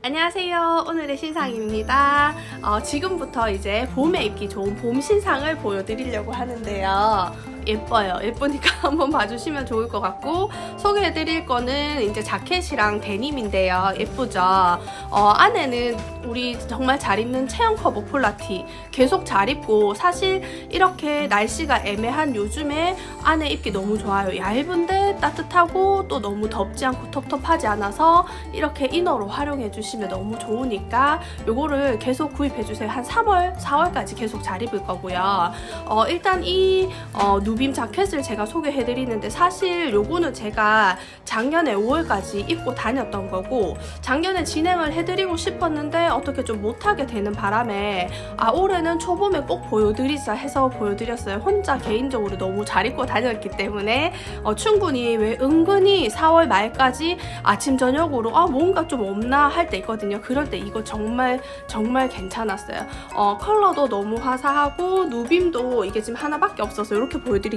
안녕하세요. 오늘의 신상입니다. 어, 지금부터 이제 봄에 입기 좋은 봄 신상을 보여드리려고 하는데요. 예뻐요. 예쁘니까 한번 봐주시면 좋을 것 같고 소개해드릴 거는 이제 자켓이랑 데님인데요. 예쁘죠? 어, 안에는 우리 정말 잘 입는 체형 커버 폴라티 계속 잘 입고 사실 이렇게 날씨가 애매한 요즘에 안에 입기 너무 좋아요. 얇은데 따뜻하고 또 너무 덥지 않고 텁텁하지 않아서 이렇게 이너로 활용해 주시면 너무 좋으니까 요거를 계속 구입해 주세요. 한 3월, 4월까지 계속 잘 입을 거고요. 어, 일단 이 어, 누빔 자켓을 제가 소개해 드리는데 사실 요거는 제가 작년에 5월까지 입고 다녔던 거고 작년에 진행을 해드리고 싶었는데 어떻게 좀 못하게 되는 바람에 아 올해는 초봄에 꼭 보여드리자 해서 보여드렸어요. 혼자 개인적으로 너무 잘 입고 다녔기 때문에 어, 충분히 왜 은근히 4월 말까지 아침 저녁으로 아 뭔가 좀 없나 할 때 있거든요. 그럴 때 이거 정말 정말 괜찮았어요. 어, 컬러도 너무 화사하고 누빔도 이게 지금 하나밖에 없어서 이렇게 보여드릴게요.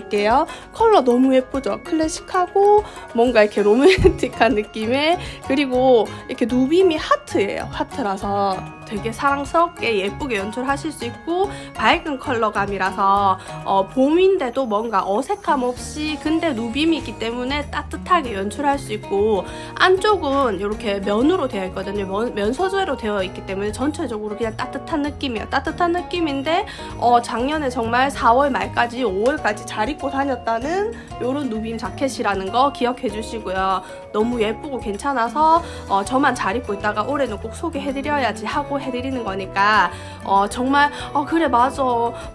컬러 너무 예쁘죠? 클래식하고 뭔가 이렇게 로맨틱한 느낌의 그리고 이렇게 누빔이 하트예요. 하트라서 되게 사랑스럽게 예쁘게 연출하실 수 있고 밝은 컬러감이라서 어, 봄인데도 뭔가 어색함 없이 근데 누빔이 있기 때문에 따뜻하게 연출할 수 있고 안쪽은 이렇게 면으로 되어 있거든요. 면, 면 소재로 되어 있기 때문에 전체적으로 그냥 따뜻한 느낌이에요. 따뜻한 느낌인데 어, 작년에 정말 4월 말까지 5월까지 잘 입고 다녔다는 이런 누빔 자켓이라는 거 기억해 주시고요. 너무 예쁘고 괜찮아서 어, 저만 잘 입고 있다가 올해는 꼭 소개해드려야지 하고 해드리는 거니까 어, 정말 어, 그래 맞아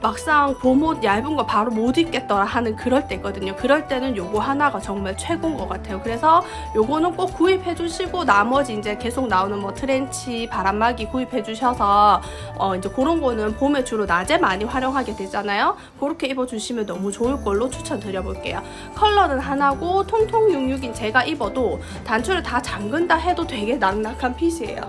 막상 봄옷 얇은 거 바로 못 입겠더라 하는 그럴 때 있거든요. 그럴 때는 요거 하나가 정말 최고인 것 같아요. 그래서 요거는 꼭 구입해 주시고 나머지 이제 계속 나오는 뭐 트렌치, 바람막이 구입해 주셔서 어, 이제 그런 거는 봄에 주로 낮에 많이 활용하게 되잖아요. 그렇게 입어 주시면 너무 좋을 걸로 추천드려 볼게요. 컬러는 하나고 통통 66인 제가 입어도 단추를 다 잠근다 해도 되게 낙낙한 핏이에요.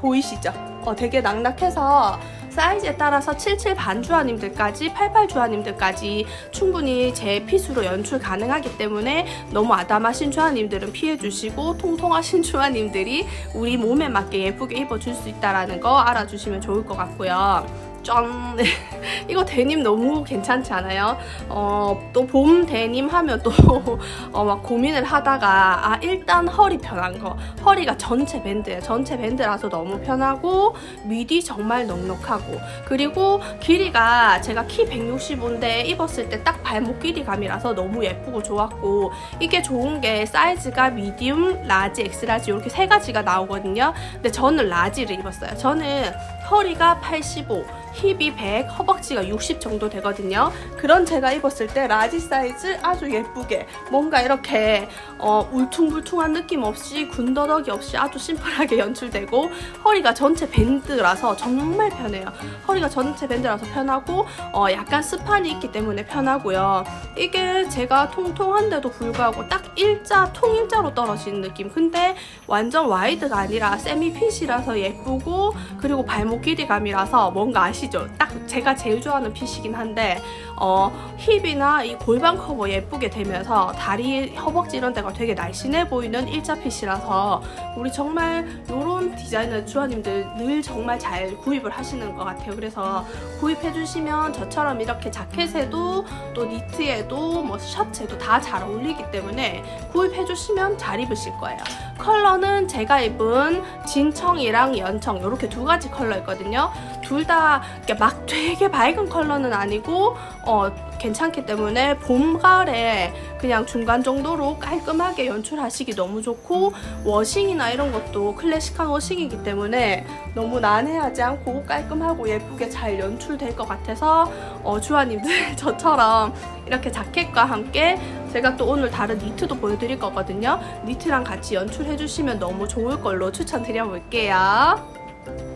보이시죠? 어, 되게 낙낙해서 사이즈에 따라서 77 반주아님들까지 88 주아님들까지 충분히 제 핏으로 연출 가능하기 때문에 너무 아담하신 주아님들은 피해주시고 통통하신 주아님들이 우리 몸에 맞게 예쁘게 입어줄 수 있다는 거 알아주시면 좋을 것 같고요. 짠! 이거 데님 너무 괜찮지 않아요? 어, 또 봄 데님 하면 또 어, 막 고민을 하다가 아 일단 허리 편한 거. 허리가 전체 밴드예요. 전체 밴드라서 너무 편하고 미디 정말 넉넉하고. 그리고 길이가 제가 키 165인데 입었을 때 딱 발목 길이감이라서 너무 예쁘고 좋았고 이게 좋은 게 사이즈가 미디움, 라지, 엑스라지 이렇게 세 가지가 나오거든요. 근데 저는 라지를 입었어요. 저는 허리가 85 힙이 100, 허벅지가 60 정도 되거든요. 그런 제가 입었을 때 라지 사이즈 아주 예쁘게 뭔가 이렇게 어, 울퉁불퉁한 느낌 없이 군더더기 없이 아주 심플하게 연출되고 허리가 전체 밴드라서 정말 편해요. 허리가 전체 밴드라서 편하고 어, 약간 스판이 있기 때문에 편하고요. 이게 제가 통통한데도 불구하고 딱 일자 통일자로 떨어지는 느낌. 근데 완전 와이드가 아니라 세미 핏이라서 예쁘고 그리고 발목 길이감이라서 뭔가 아시 죠? 딱 제가 제일 좋아하는 핏이긴 한데 어, 힙이나 이 골반 커버 예쁘게 되면서 다리, 허벅지 이런 데가 되게 날씬해 보이는 일자 핏이라서 우리 정말 이런 디자인을 주아님들 늘 정말 잘 구입을 하시는 것 같아요. 그래서 구입해 주시면 저처럼 이렇게 자켓에도 또 니트에도 뭐 셔츠에도 다 잘 어울리기 때문에 구입해 주시면 잘 입으실 거예요. 컬러는 제가 입은 진청이랑 연청 이렇게 두 가지 컬러 있거든요. 둘 다 막 되게 밝은 컬러는 아니고 어, 괜찮기 때문에 봄, 가을에 그냥 중간 정도로 깔끔하게 연출하시기 너무 좋고 워싱이나 이런 것도 클래식한 워싱이기 때문에 너무 난해하지 않고 깔끔하고 예쁘게 잘 연출될 것 같아서 어, 주아님들 저처럼 이렇게 자켓과 함께 제가 또 오늘 다른 니트도 보여드릴 거거든요. 니트랑 같이 연출해 주시면 너무 좋을 걸로 추천드려 볼게요.